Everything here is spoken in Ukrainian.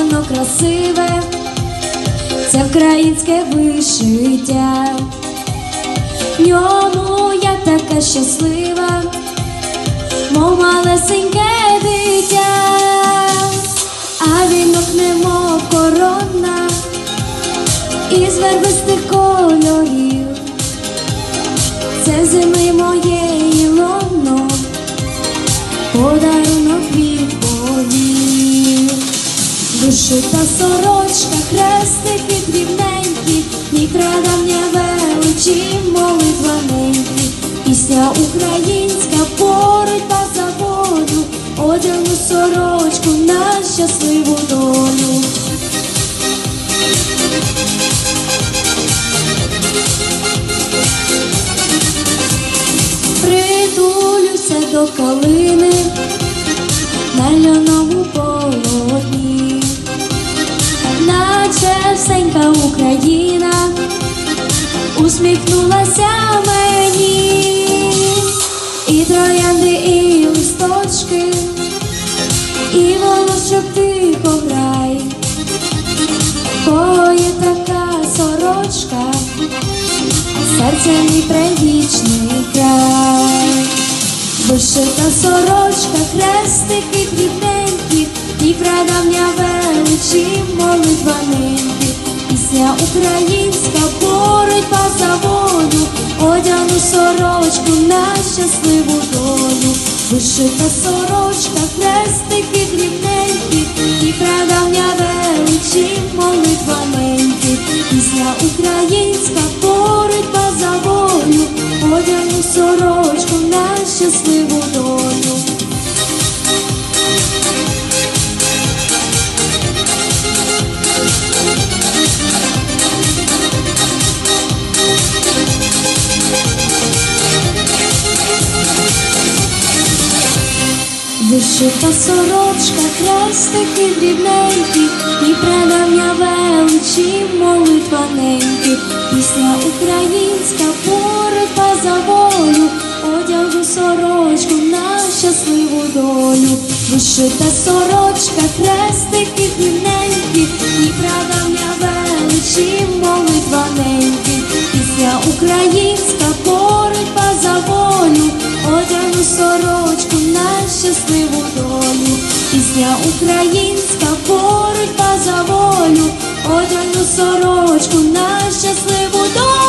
воно красиве, це українське вишиття. В ньому я така щаслива, мов малесеньке дитя, а вінок немов корона із вербистих Вишита сорочка, хрестики дрібненькі, мій прадавня величі, молитва ненькі, пісня українська, боротьба за волю, одягну сорочку на щасливу долю. Притулюся до калини на льоному троянди, і листочки, і волосчок тихо грай, Кого є така сорочка, серце мій предвічний край. Вишита сорочка, хрестики дрібненькі, і прадавня величі, молитва ненькі, пісня українська, Вишита сорочка, хрестики дрібненькі, і прадавня величі, молитва ненькі, пісня українська, боротьба за волю, одягну сорочку на щасливу долю. Вишита сорочка, хрестики дрібненькі, і прадавня величі, молитва неньки, пісня українська, боротьба за волю, одягу сорочку на щасливу долю. Вишита сорочка, хрестики дрібненькі, і прадавня величі, молитва неньки, пісня українська, боротьба за волю, білу сорочку на щасливу долю, пісня українська боротьба за волю, одягну сорочку на щасливу долю.